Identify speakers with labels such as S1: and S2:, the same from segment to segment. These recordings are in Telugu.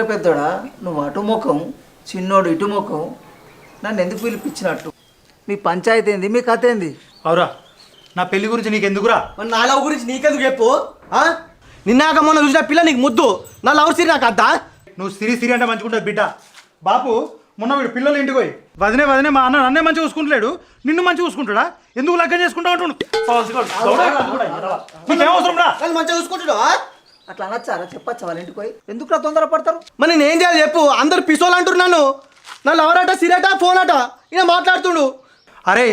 S1: ఏంద్ర పెద్దోడా? నువ్వు అటు ముఖం చిన్నోడు ఇటు ముఖం. నన్ను ఎందుకు పిలిపించినట్టు? మీ పంచాయతీ ఏంది? మీ కథ ఏంది?
S2: అవురా నా పెళ్ళి గురించి నీకు ఎందుకురా
S3: మరి నా లవ్ గురించి నీకెందుకు చెప్పు? ఆ? నిన్నాక మొన్న చూసిన పిల్ల నీకు ముద్దు. నా లవ్ సిరి నాకు అద్దా?
S2: నువ్వు సిరి సిరి అంటే మంచిగుంటుంది బిడ్డ. బాపు మొన్న వీడు పిల్లలు ఇంటికి పోయి వదినే వదినే మా అన్న నన్నే మంచిగా చూసుకుంటలేడు. నిన్ను మంచిగా చూసుకుంటాడా? ఎందుకు లగ్గం చేసుకుంటా అంటుండు నీకేం అవసరం రా?
S3: నన్ను మంచిగా చూసుకుంటుడు
S1: అట్లా అనొచ్చారా చెప్పచ్చా వాళ్ళ ఇంటికి పోయి? ఎందుకు తొందర పడతారు
S3: మరి నేను ఏం చేయాలి చెప్పు? అందరు పిసోలు అంటారు నన్ను. నా లవర్ అట సిరట ఫోన్ అట. ఈయన మాట్లాడుతుండు.
S2: అరే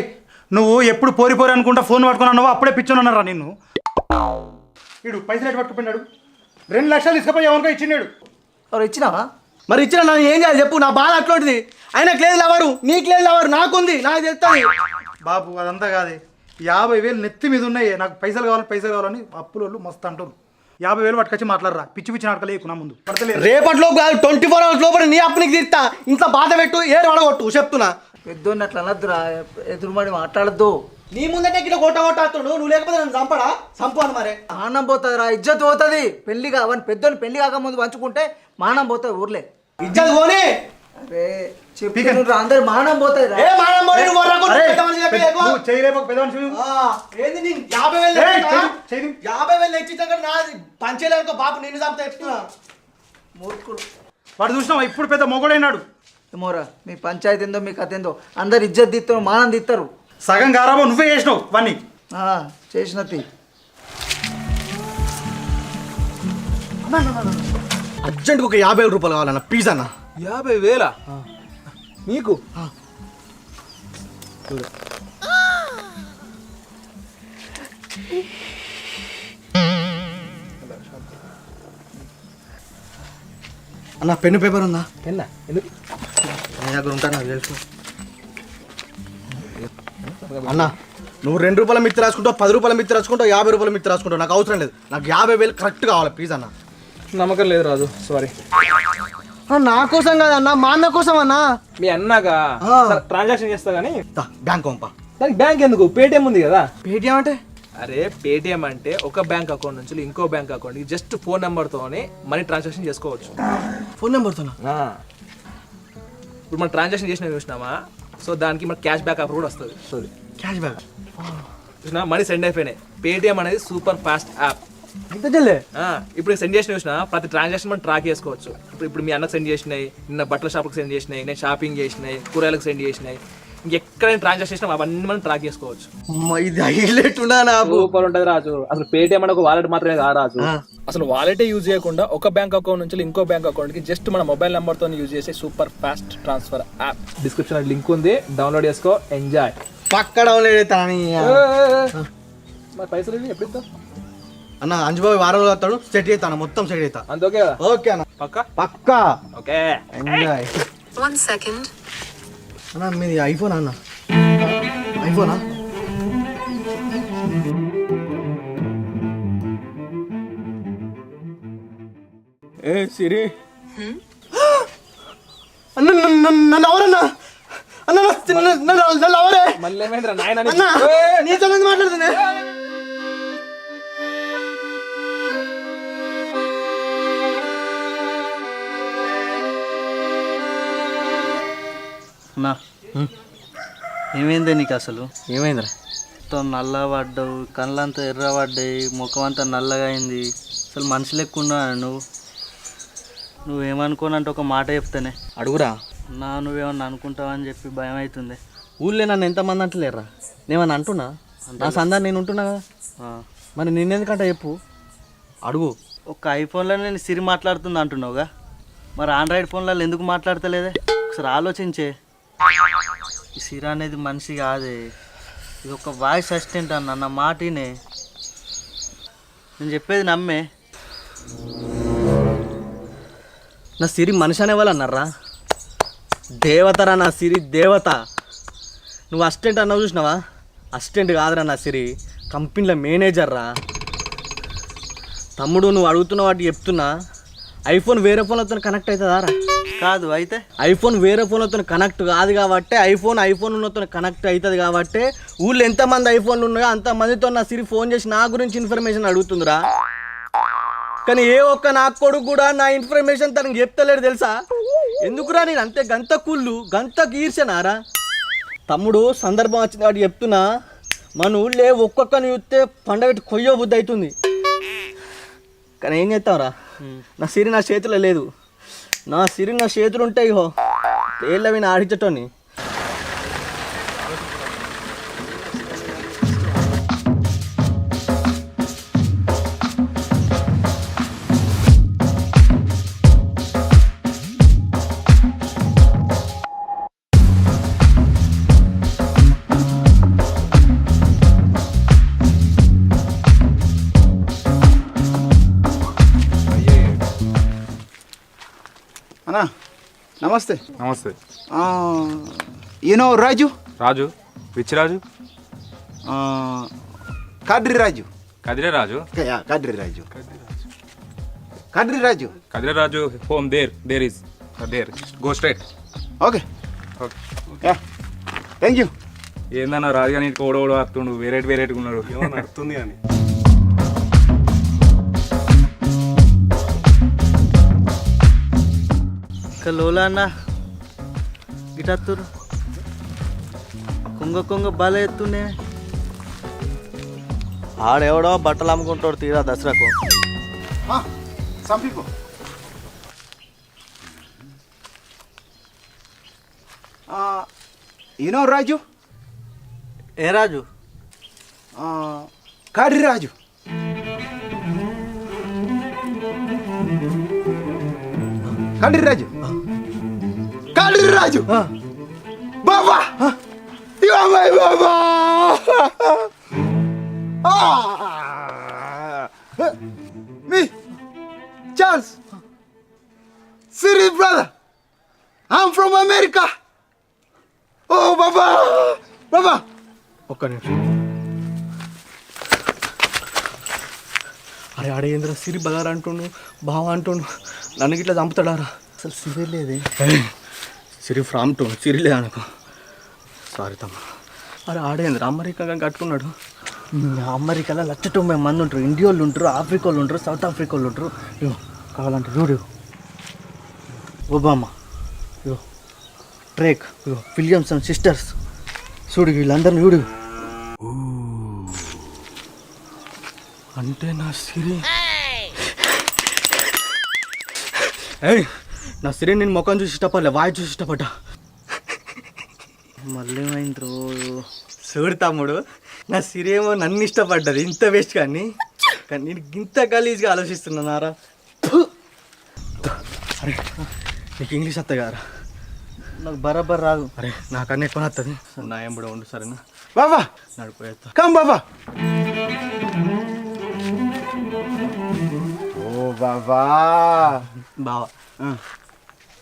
S2: నువ్వు ఎప్పుడు పోరి పోరి అనుకుంటా ఫోన్ పట్టుకుని అన్నావు అప్పుడే పిచ్చోనన్నారా నిన్ను? వీడు పైసలు ఎటు పట్టుకుపోయినాడు? రెండు లక్షలు తీసుకుపోయి ఎవరికో ఇచ్చినాడు.
S1: ఎవరు ఇచ్చినావా?
S3: మరి ఇచ్చిన నన్ను ఏం చేయాలి చెప్పు? నా బాధ అట్లాంటిది. ఆయనకు లేదు లవరు నీకు లేదు లవరు నాకుంది నాకు తెలుస్తుంది.
S2: బాబు అదంతా కాదే. యాభై వేలు నెత్తి మీద ఉన్నాయి. నాకు పైసలు కావాలి పైసలు కావాలని అప్పులోళ్ళు మస్తు అంటారు యాభై వేలు పట్టుకొచ్చి మాట్లాడరా. పిచ్చి పిచ్చి నాటకాలు లేకు నా ముందు. పడతలేదు.
S3: రేపటిలో కాదు ట్వంటీ ఫోర్ అవర్స్ లోపల నీ అప్పు నీకు తీస్తా ఇంత బాధ పెట్టు ఏ అడగొట్టు చెప్తున్నా.
S1: పెద్దోడిని అట్లా అనద్దురా ఎదురుమడి మాట్లాడద్దు.
S3: నీ ముందంటే ఇట్లా కొట్ట కొట్టాడుతుండు నువ్వు లేకపోతే నన్ను చంపడా? చంపు అని మరే.
S1: మానం పోతుంది రా ఇజ్జత్ పోతుంది. పెళ్ళి కావని పెద్దోని పెళ్ళి కాక ముందు పంచుకుంటే మానం పోతుంది ఊర్లే.
S3: ఇజ్జత్ పోనీ.
S1: అరే చెప్పి అందరు మానం పోతుంది
S3: పోనీ ఏంది నీ యాభై వేలు. యాభై వేలు తెచ్చిచ్చాక నాది పంచేయలేనుకో బాబు నిన్ను చంపుతా చెప్తున్నా
S1: మూర్ఖుడు.
S2: వాడు చూసినావా? ఇప్పుడు పెద్ద మొగడైనాడు.
S1: ఏమోరా మీ పంచాయతీ ఏందో మీ కథ ఏందో అందరు ఇజ్జత్ తీస్తారు మానం తీస్తారు
S2: సగం గారాబో నువ్వే చేసినావు వాన్ని
S1: ఆ, చేసినది
S3: అర్జెంట్గా ఒక యాభై వేల రూపాయలు కావాలన్న ప్లీజ్ అన్న.
S4: యాభై వేల? నీకు?
S3: అన్న పెన్ను పేపర్ ఉందా?
S4: పెన్నా? ఎందుకు?
S3: నీ దగ్గర ఉంటా నాకు తెలుసు. అన్న నువ్వు రెండు రూపాయల మిత్తి రాసుకుంటావు పది రూపాయల మిత్తి రాసుకుంటావు యాభై రూపాయల మిత్తి రాసుకుంటావు. నాకు అవసరం లేదు. నాకు యాభై వేలు కరెక్ట్ కావాలి ప్లీజ్ అన్న.
S4: నమ్మకం లేదు రాజు. సారీ
S3: నా కోసం కాదన్న మా అన్న కోసం అన్న
S4: మీ అన్నాగా?
S3: ఆ.
S4: ట్రాన్సాక్షన్ చేస్తా కానీ
S3: బ్యాంక్ పంప.
S4: దానికి బ్యాంక్ ఎందుకు? పేటిఎం ఉంది కదా?
S3: పేటిఎం అంటే?
S4: అరే పేటిఎం అంటే ఒక బ్యాంక్ అకౌంట్ నుంచి ఇంకో బ్యాంక్ అకౌంట్ జస్ట్ ఫోన్ నెంబర్తోనే మనీ ట్రాన్సాక్షన్ చేసుకోవచ్చు.
S3: ఫోన్ నెంబర్తో
S4: ఆ. ఇప్పుడు మనం ట్రాన్సాక్షన్ చేసిన చూసినామా? సో దానికి మన క్యాష్ బ్యాక్ ఆఫర్ కూడా వస్తుంది. వస్తుంది
S3: క్యాష్ బ్యాక్
S4: చూసినా మనీ సెండ్ అయిపోయినాయి. పేటిఎం అనేది సూపర్ ఫాస్ట్ యాప్
S3: చెల్లే?
S4: ఇప్పుడు సెండ్ చేసిన చూసిన ప్రతి ట్రాన్సాక్షన్ మనం ట్రాక్ చేసుకోవచ్చు. ఇప్పుడు ఇప్పుడు మీ అన్నకు సెండ్ చేసినాయి నిన్న బట్టల షాప్కి సెండ్ చేసినాయి నేను షాపింగ్ చేసినాయి కూరగాయలకు సెండ్ చేసినాయి. ఇంకెక్కడైనా ట్రాన్సాక్షన్ చేసినా అవన్నీ మనం ట్రాక్ చేసుకోవచ్చు.
S3: ఇది హైలైట్ ఉన్నా నాకు
S4: సూపర్ ఉంటది రాజు. అసలు పేటిఎం అంటే ఒక వాలెట్ మాత్రమే కాదు రాజు. అసలు వాలెటే యూజ్ చేయకుండా ఒక బ్యాంక్ అకౌంట్ నుంచి ఇంకో బ్యాంక్ అకౌంట్కి జస్ట్ మన మొబైల్ నెంబర్తో యూజ్ చేసే super fast transfer app description link ఉంది. డౌన్లోడ్ చేసుకో. ఎంజాయ్
S3: పక్క డౌన్లోడ్ అవుతానని
S4: మరి పైసలు ఎప్పుడు ఇద్దాం?
S3: అన్న అంజుబాబు వారం రోజులు వస్తాడు సెట్ అవుతాను మొత్తం సెట్ అవుతా
S4: అంత ఓకే కదా
S3: ఓకే అన్న
S4: పక్క
S3: పక్కా
S4: ఓకే
S3: ఎంజాయ్
S5: One second.
S3: అన్న మీది ఐఫోన్ అన్న ఐఫోనా
S4: ఏ సిరి
S3: అన్న నన్ను- ఎవరన్నా అన్న నన్ను- ఎవరే
S4: మళ్ళీ ఏమైందిరా నాయన
S3: అన్న నీతో మాట్లాడుతున్నా
S1: నా. ఏమైందే నీకు అసలు?
S3: ఏమైందిరా?
S1: మొత్తం నల్ల పడ్డావు కళ్ళంతా ఎర్ర పడ్డాయి ముఖం అంతా నల్లగా అయింది. అసలు మనిషి లెక్కున్నా నువ్వు? నువ్వేమనుకోనంటే ఒక మాట చెప్తానే.
S3: అడుగురా.
S1: నా నువ్వేమన్నా అనుకుంటావని చెప్పి భయం అవుతుంది
S3: ఊళ్ళో నన్ను ఎంతమంది అంటలేరా నేమన్నా అంటున్నా? నా సందా నేను ఉంటున్నా కదా. మరి నిన్నెందుకంటే చెప్పు. అడుగు.
S1: ఒక ఐఫోన్లో నేను సిరి మాట్లాడుతుంది అంటున్నావుగా. మరి ఆండ్రాయిడ్ ఫోన్లలో ఎందుకు మాట్లాడతలేదే? ఒకసారి ఆలోచించే. ఈ సిరా అనేది మనిషి కాదే. ఇది ఒక వాయిస్ అసిస్టెంట్ అన్న నా మాటినే నేను చెప్పేది నమ్మే.
S3: నా సిరి మనిషి అనే అన్నారా దేవతరా నా సిరి దేవత. నువ్వు అసిస్టెంట్ అన్నావు చూసినావా? అసిస్టెంట్ కాదురా నా సిరి కంపెనీలో మేనేజర్ రా తమ్ముడు నువ్వు అడుగుతున్న వాటి చెప్తున్నా ఐఫోన్ వేరే ఫోన్లతో కనెక్ట్ అవుతుందా రా?
S1: కాదు అయితే?
S3: ఐఫోన్ వేరే ఫోన్లతో కనెక్ట్ కాదు కాబట్టి ఐఫోన్ ఐఫోన్ ఉన్నతో కనెక్ట్ అవుతుంది కాబట్టి ఊళ్ళో ఎంతమంది ఐఫోన్లు ఉన్నాయో అంతమందితో నా సిరి ఫోన్ చేసి నా గురించి ఇన్ఫర్మేషన్ అడుగుతుందిరా. కానీ ఏ ఒక్క నా కొడుకు కూడా నా ఇన్ఫర్మేషన్ తనకి చెప్తలేడు తెలుసా? ఎందుకురా నేను అంతే గంత కుళ్ళు గంత గీర్చనారా? తమ్ముడు సందర్భం వచ్చింది వాడు చెప్తున్నా మన ఊళ్ళే ఒక్కొక్కని చూస్తే పండగ కొయ్యో బుద్ధి అవుతుంది. కానీ ఏం చేస్తావురా? నా సిరి నా చేతిలో లేదు. నా సిరి నా చేతులు ఉంటాయి హో తేళ్ళవి నా ఆడించటోని
S6: నమస్తే.
S5: నమస్తే.
S6: You know
S5: Raju? Raju which
S6: Raju? Kadri
S5: Raju. Kadire
S6: Raju? Kadri Raju. Kadri
S5: Raju. Kadire Raju home there there is there go
S6: straight okay yeah thank you
S5: ఏందన్నా రాజు కానీ ఓడ ఓడ వస్తుండు వేరేటి వేరేటిగా ఉన్నాడు. ఏమో నడుతుంది కానీ
S1: ఇంకా లోలా అన్న గిటత్తురు కొంగ కొంగ బాగా ఎత్తుండే
S3: ఆడెవడో బట్టలు అమ్ముకుంటాడు తీరా దసరాకు
S6: some people you know
S1: Raju a
S6: Raju Kadri Raju Kadri Raju Kadri Raju. బాబా ఇవా my Baba me Charles. Siri brother. I'm from America oh బాబా బాబా
S3: ఒక్క నిమిషం. అరే ఆడేంద్ర సిరి బగారు అంటుండు బావ అంటుండు? నన్ను గిట్లా చంపుతాడారా?
S1: అసలు సిరి లేదే.
S3: సిరి ఫ్రామ్ టూ సిరి లేదు అనుకో. సారీ తమ్మ అరే ఆడేంద్ర? అమెరికా కట్టుకున్నాడు.
S1: అమెరికాలో లక్ష తొంభై మంది ఉంటారు. ఇండియా వాళ్ళు ఉంటారు ఆఫ్రికా వాళ్ళు ఉంటారు సౌత్ ఆఫ్రికా వాళ్ళు ఉంటారు. ఇగో కావాలంటే చూడు. ఒబామా ఇగో. ట్రేక్ ఇగో. Williamson sisters. చూడు వీళ్ళందరిని చూడు
S3: అంటే నా సిరి. ఏయ్! నా సిరి నేను ముఖం చూసి ఇష్టపడలే వాయి చూసి ఇష్టపడ్డా.
S1: మళ్ళీ ఏమైండ్రు
S3: చూడు తమ్ముడు నా సిరి ఏమో నన్ను ఇష్టపడ్డది ఇంత వేస్ట్ కానీ. కానీ నేను ఇంత గలీజ్గా ఆలోచిస్తున్నానారా ఫు! అరే నీకు ఇంగ్లీష్ కదరా
S1: నాకు బరాబర్ రాదు.
S3: అరే నాకన్నా ఎక్కువ వస్తుంది నా ఎంబడి ఉండు సరేనా?
S6: బాబా
S3: నడిపోయేస్తా
S6: కమ్ బాబా. ఓ బాబా
S3: బావా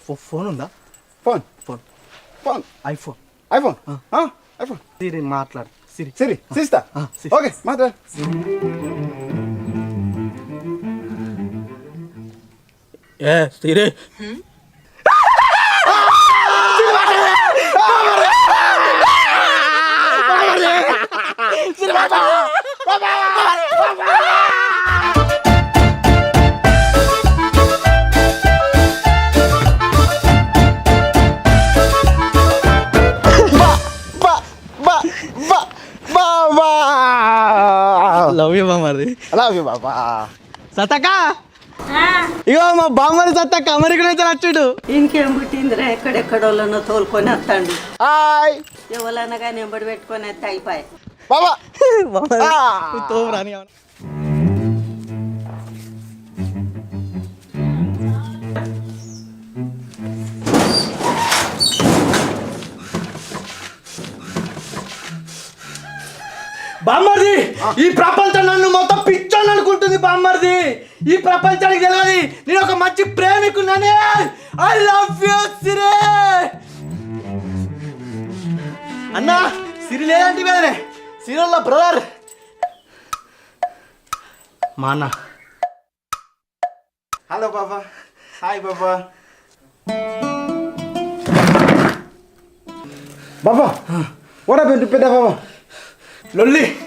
S3: ఫో- ఫోన్ ఉందా
S6: phone
S3: phone
S6: phone
S3: iPhone
S6: iPhone iPhone
S3: Siri మాట్లాడు సిరి
S6: సరి సిస్తా
S3: ఆ, సిస్తా.
S6: ఓకే మాట్లాడు
S3: ఏ సిరి
S6: బాబా
S3: యూ
S6: బాబా
S3: సతక? ఇగో మా బామ్మది సతక అమెరికా నుంచి వచ్చాడు
S7: ఇంకేం పుట్టిందిరా? ఎక్కడెక్కడోళ్ళనో తోలుకొని వస్తాడు.
S6: హాయ్
S7: ఎవరన్నా కానీ ఎంబడి పెట్టుకొని వస్తే అయిపోయి
S6: బాబా
S3: తోపు బామ్మర్ది ఈ ప్రపంచం నన్ను మొత్తం పిచ్చోని అనుకుంటుంది బామ్మర్ది. ఈ ప్రపంచానికి తెలియదు. నేను ఒక మంచి ప్రేమికున్నానే. ఐ లవ్ యూ సిరే. అన్నా సిరి లేదంటే కదనే. సిరిల్ల బ్రదర్ మా అన్న.
S6: హలో బాబా హాయ్ బాబా బాబా to పెద్ద బాబా?
S3: లొల్లి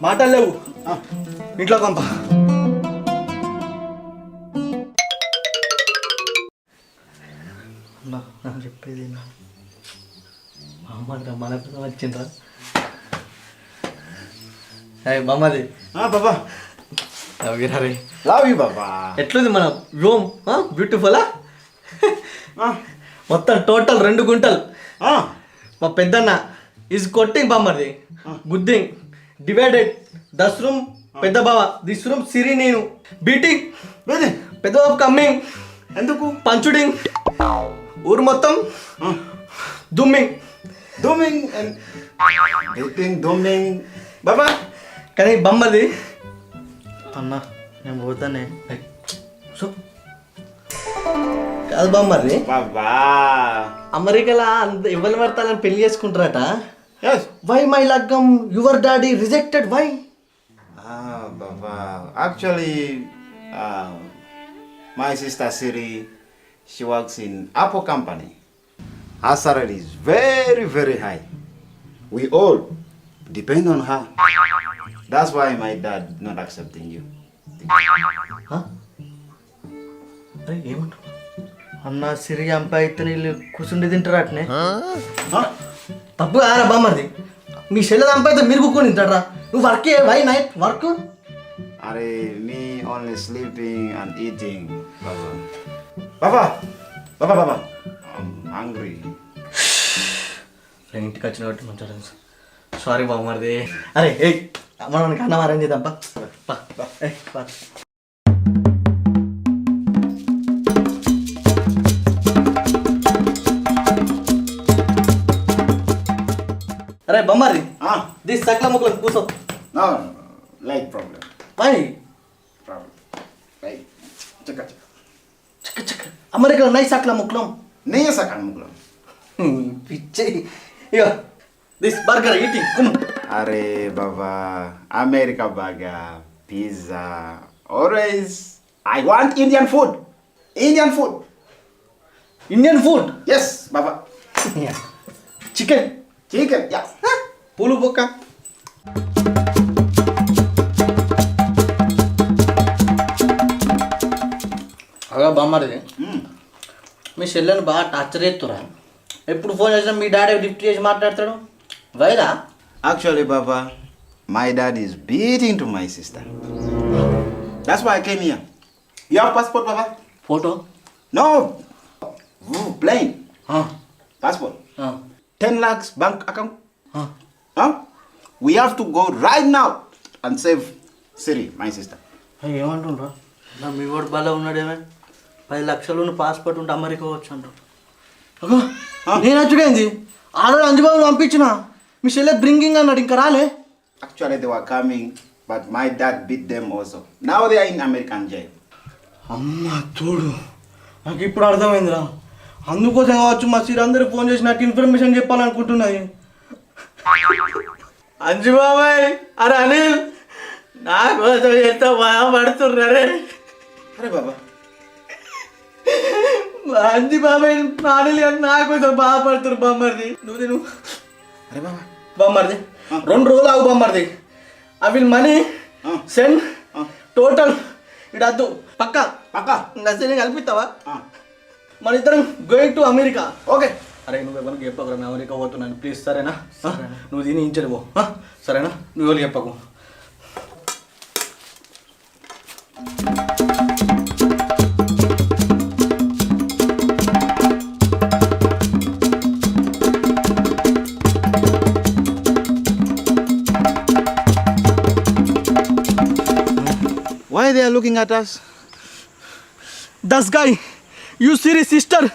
S3: మాటలు లేవు. ఇంట్లో పంప.
S1: చెప్పేది మామరా మన కోసం వచ్చిండ్రా అయ్యి
S2: బాబా. బాబా.
S3: ఎట్లుంది మన వ్యూమ్ బ్యూటిఫుల్ మొత్తం టోటల్ రెండు గుంటలు. మా పెద్దన్న ఈజ్ కొట్టింగ్ బామ్మది గుద్దింగ్ డివైడెడ్ దస్ రూమ్ పెద్ద బావ. దిస్ రూమ్ సిరి నేను. బీటింగ్ పెద్ద బాబు కమ్మింగ్
S2: ఎందుకు?
S3: పంచుడింగ్ ఊరు మొత్తం దుమ్మింగ్.
S2: దూమింగ్ అండ్ ఎయిటింగ్ దూమింగ్ బాబా.
S3: కానీ బొమ్మది
S1: అన్న నేను పోతానే.
S3: సో కాదు బామ్మది
S2: బాబా.
S3: అమెరికాలో అంత ఎవరు పడతారని పెళ్ళి చేసుకుంటారట?
S2: Yes.
S3: Why my lagam? Your daddy rejected. Why?
S6: Ah, Baba. Actually, um, my sister Siri, she works in Apple company. Her salary is very, very high. We all depend on her. That's why my dad not accepting you.
S3: Huh?
S1: ಏಮಂಟ you Siri ಅಂಪ ಇತ್ತನ ne? Huh? Huh?
S3: తప్పు కారా బామ్మది మీ చెల్లె సంపాదితే మీరు కూర్చొని తింటారా నువ్వు work by
S6: night work only sleeping and eating, Baba. Baba, Baba, Baba. I'm hungry.
S3: ఇంటికి వచ్చిన కాబట్టి మంచిగా సారీ. బామ్మది అరే ఏ మనం అన్నం అరేంజ్ చేద్దాం పా. అరే బొమ్మది
S6: Ah,
S3: దిస్ సకల ముక్కలు కూర్చో
S6: no, no, no, light problem.
S3: Why
S6: Problem. Right. Check out.
S3: చక్క చక్క అమెరికాలో నై సకల ముక్కలం
S6: Niya sa kanmukulam.
S3: పిచ్చి ఇక this burger eating కుమ్
S6: Are Baba, America burger, pizza. Always, I want Indian food. Indian food.
S3: Indian food
S6: Yes, Baba.
S3: Chicken
S6: Chicken. Yeah.
S3: పూలు బొక్క అలా బామ్మది
S6: Mm.
S3: మీ చెల్లెని బాగా టార్చర్ చేస్తురా ఎప్పుడు ఫోన్ చేసినా మీ డాడీ లిఫ్ట్ చేసి మాట్లాడతాడు వైరా
S6: Actually, Baba, my dad is beating to my sister. That's why I came here. You have passport, Baba?
S3: Photo
S6: No. Ooh, plain. Passport. 10 lakhs bank account. Huh? We have to go right now and save Siri, my sister.
S1: ఏమంటుండ్రా నా మీ వాడు బల ఉన్నాడేమే పది లక్షలు పాస్పోర్ట్ ఉంటే అమెరికా వచ్చు అంటారు
S3: నేను వచ్చుడేంది ఆడోడు అంజుబాబు పంపించిన మీ చెల్లె బ్రింగింగ్ అన్నాడు ఇంకా రాలే
S6: Actually, they were coming, but my dad beat them also. Now they are in American jail.
S3: అమ్మ తోడు నాకు ఇప్పుడు అర్థమైందిరా అందుకోసం కావచ్చు మా సీర్ అందరూ ఫోన్ చేసి నాకు ఇన్ఫర్మేషన్ చెప్పాలనుకుంటున్నాయి. అంజు బాబాయ్ అరే అనిల్ నా కోసం ఎంతో బాధపడుతున్నారే
S6: Hey, Baba.
S3: అంజు బాబాయ్ అనిల్ గారు నా కోసం బాధపడుతున్నారు బామ్మర్ది. నువ్వు తిను.
S6: Hey, Baba.
S3: బామ్మర్ది. రెండు రోజులు ఆగు బామ్మర్ది. I will money send total ఇటు అద్దు పక్క.
S6: Paka.
S3: నచ్చని కల్పిస్తావా. మన ఇద్దరం గోయింగ్ టు అమెరికా
S6: Okay.
S3: అరే నువ్వు ఎవరికి చెప్పకు నేను అమెరికా పోతున్నాను ప్లీజ్ సరేనా ఆ? నువ్వు దీని ఇంచడు పో ఆ? సరేనా నువ్వు ఎవరికి చెప్పకు
S6: Why they are looking at us?
S3: This guy you Siri sister.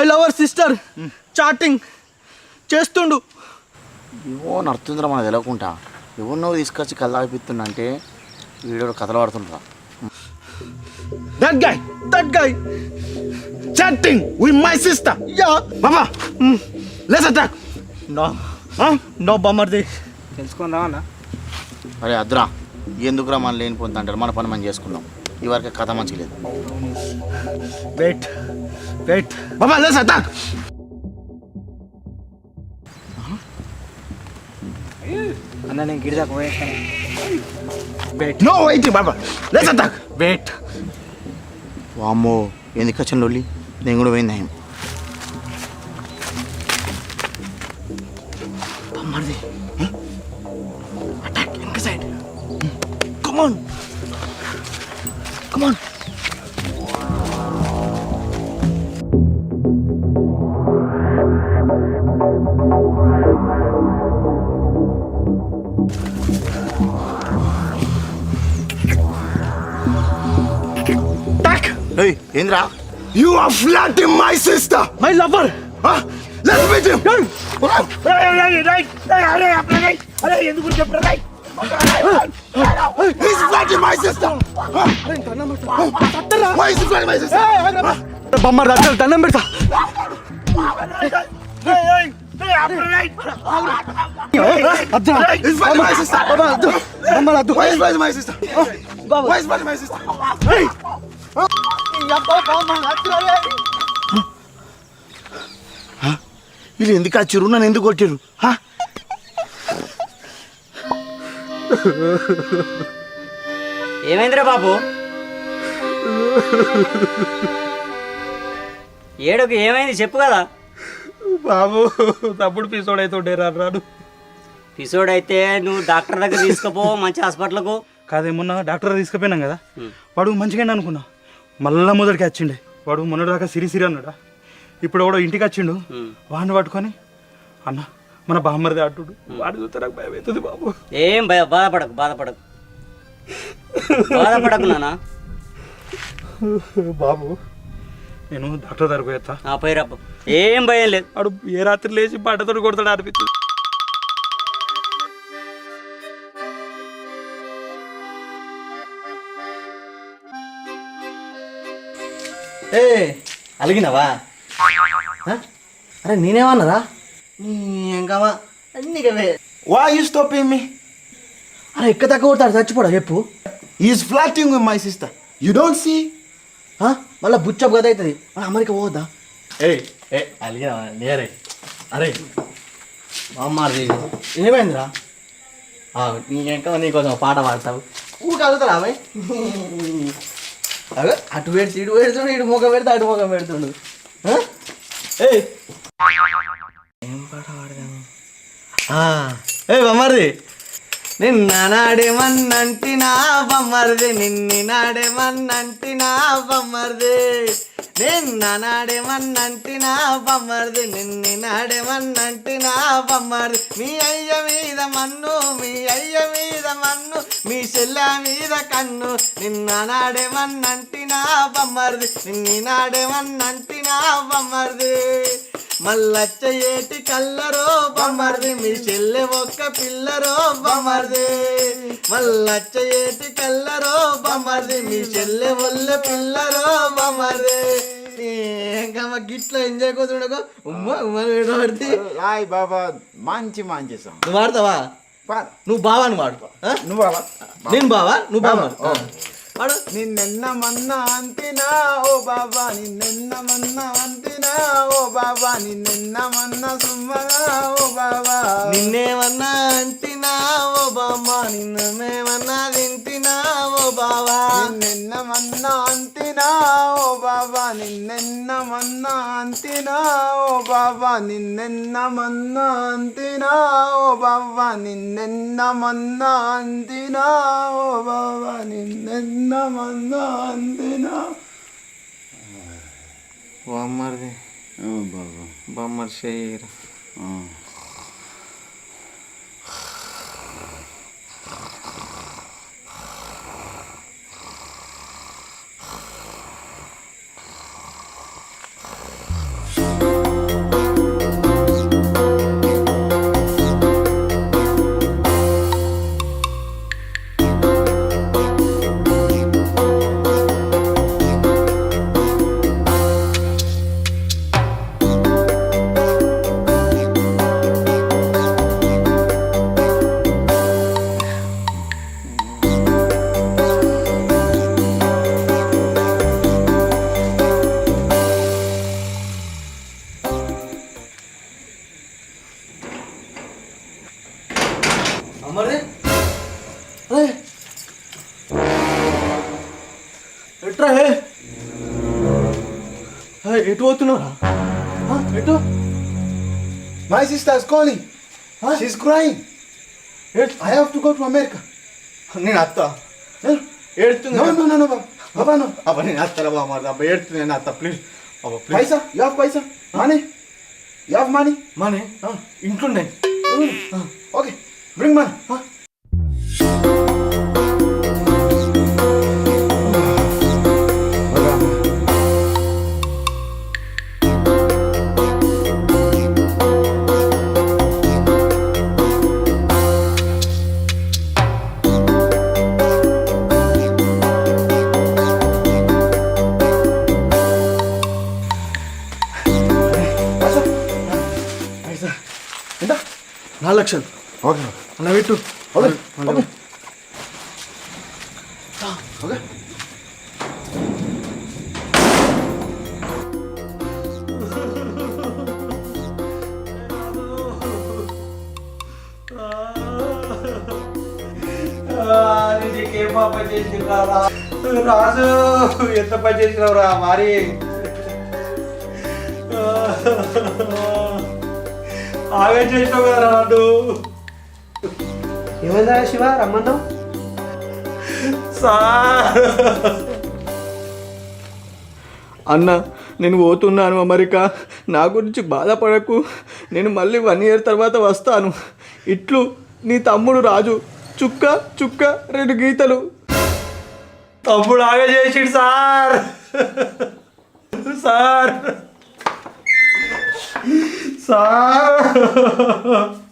S3: I love our sister. Chatting చేస్తుండు.
S8: ఏవో నడుతుందిరా మనకు తెలియకుండా ఎవరినో తీసుకొచ్చి కళ్ళాగిపిస్తున్నా అంటే వీడియో కథలు పడుతుండ్రా
S6: That guy.
S3: That guy
S6: Chatting with my sister.
S3: Yeah
S6: Baba. Let's attack.
S3: No no బమ్మర్ది
S5: తెలుసుకుందామన్నా?
S8: అరే అద్రా ఎందుకురా మన లేని పొంది అంటారు? మన పని మనం చేసుకుందాం. ఈ వరకు కథ మంచి లేదు.
S3: Wait wait.
S6: బాబా లేదు సత్తా
S5: అన్న నేను గిరి దాకా వెయిట్.
S6: నో వెయిట్ బాబా. లేదు సత్తా
S3: వెయిట్.
S8: వామ్మో ఎందుకు వచ్చాను లొల్లి? నేను కూడా పోయింది ఆయన.
S3: మరిది అటాక్ ఇంక సైడ్ కమాన్ కమాన్
S8: ఏయ్ ఏంద్రా
S6: You are flatting my sister!
S3: My lover
S6: Huh? Let's meet him! He's flatting my sister! Huh? Why is he flatting my sister?
S3: బొమ్మ రాత్రి దండం పెడతా
S6: He's flatting my sister! Why is he flatting my sister? Why is he flatting my sister?
S8: వీళ్ళు ఎందుకు వచ్చిర్రు నన్ను ఎందుకు కొట్టిర్రు
S9: ఏమైందిరా బాబు? ఏడుకు ఏమైంది చెప్పు కదా.
S5: బాబు తప్పుడు పిసోడ్ అవుతుండే రాను.
S9: పిసోడ్ అయితే నువ్వు డాక్టర్ దగ్గర తీసుకుపో మంచి హాస్పిటల్కు.
S2: కాదే మొన్న డాక్టర్ తీసుకుపోయినాం కదా. వాడు మంచిగా అనుకున్నా. మళ్ళా మొదటికి వచ్చిండే. వాడు మొన్నటిదాకా సిరి సిరి అన్నాడా. ఇప్పుడు వాడు ఇంటికి వచ్చిండు. వాడిని పట్టుకొని అన్న మన బామ్మరిది అట్టుడు వాడు చూస్తే నాకు భయం అవుతుంది బాబు.
S9: ఏం భయ? బాధపడకు బాధపడకు. బాధపడకు నానా
S2: బాబు. నేను డాక్టర్ దగ్గరకు పోయేస్తా
S9: ఆ పోయిరప్పు ఏం భయం లేదు.
S5: వాడు ఏ రాత్రి లేచి పడ్డతో కొడతాడు అనిపిస్తుంది
S3: ఏ అలిగినావా? అరే నేనేమన్నారా
S6: are you stopping me?
S3: అరే ఎక్క తక్కువ కొడతాడు చచ్చిపోడా? చెప్పు.
S6: With my sister. You don't see?
S3: ఆ? మళ్ళా బుచ్చప్ కదా అవుతుంది. మన అమెరికా పోవద్దా? ఏ ఏ అలిగినావా నేరే అరే అమ్మారి ఏమైందిరా ఆ, నీ ఇంకా నీకోసం పాట పాడతావు. ఊ కలుగుతారా అమ్మాయి అదే అటు పెడితే ఇటు పెడుతుండు ఇటు ముఖం పెడితే అటు ముఖం పెడుతుండు. ఆ? ఏం పాట పాడదాము ఏ బొమ్మరిది? నిన్న నాడేమన్నంటి బొమ్మరిది నిన్ని నాడేమన్నంటినా బొమ్మరిది. నిన్న నాడేమన్నంటి బొమ్మరిది నిన్ని నాడేమన్నంటినా బొమ్మరిది. మీ అయ్య మీద మన్ను మీ అయ్య మీద మన్ను మీ చెల్ల మీద కన్ను. నిన్న నాడేమన్నంటి బొమ్మరిది నిన్ని నాడేమన్నంటినా బొమ్మరిది. మల్లచ్చ ఏటి కల్లరో బొమ్మర్ది మీ చెల్లె ఒక్క పిల్లరో బొమ్మర్ది మల్లచ్చ ఏటి కల్లరో బొమ్మర్ది మీ చెల్లె ఒళ్ళ పిల్లరో బొమ్మర్ది ఇంకా మా గిట్ల ఎంజాయ్ కూతుండకో ఉమ్మ ఉమ్మ పెట్టి
S6: Ay, Baba, manchi manchi song.
S3: నువ్వు వాడతావా? నువ్వు బావాని వాడు ఆ?
S6: No, Baba.
S3: నేను బావా నువ్వు బావా వాడు?
S6: నిన్నెన్న మన్న అంతినా ఓ బాబా నిన్నెన్న మన్న అంతినా ఓ బాబా నిన్నెన్న మన్న సుమ్మగా ఓ బాబా.
S3: నిన్నేమన్నా అంటినా ఓ బామ్మ నిన్నేమన్నా తింటినా ఓ బావా
S6: నిన్నెన్న మన్న అంతినా ఓ బాబా నిన్నెన్న మన్న అంతినా ఓ బాబా నిన్నెన్న మన్న అంతినా ఓ బాబా నిన్నెన్న మన్న అంతినా ఓ బాబా నిన్నెన్న మన్న అంతినా
S3: బామ్మర్ది
S6: ఓ బాబా
S3: బామ్మర్ షేర్ ఎటు పోతున్నారా ఆ, ఎటు
S6: My sister is calling. She's crying.
S3: At-
S6: I have to go to America.
S3: నేను అత్త
S8: ఏడుతుంది
S6: No, no, no, no, Baba. Baba, no.
S8: అబ్బా నేను అత్తరా బామ్మ అబ్బా ఏడుతుంది నేను అత్త ప్లీజ్ అబ్బా please
S6: Paisa, you have paisa? Money? You have money?
S8: మనే ఇంట్లోనే
S6: Okay, bring money.
S3: నాలుగు లక్షలు
S6: Okay.
S3: అన్న పెట్టు.
S6: Okay.
S2: రాజు ఎంత పని చేసినావు రా మరి ఆగా చేసినావు కదా రాడు.
S1: ఏమైందా శివ? రమ్మన్నావు?
S2: సార్.
S3: అన్న నేను పోతున్నాను అమెరికా. నా గురించి బాధపడకు. నేను మళ్ళీ వన్ ఇయర్ తర్వాత వస్తాను. ఇట్లు నీ తమ్ముడు రాజు. చుక్క చుక్క రెండు గీతలు.
S2: తమ్ముడు ఆగా చేసిండు సార్. సార్. సార్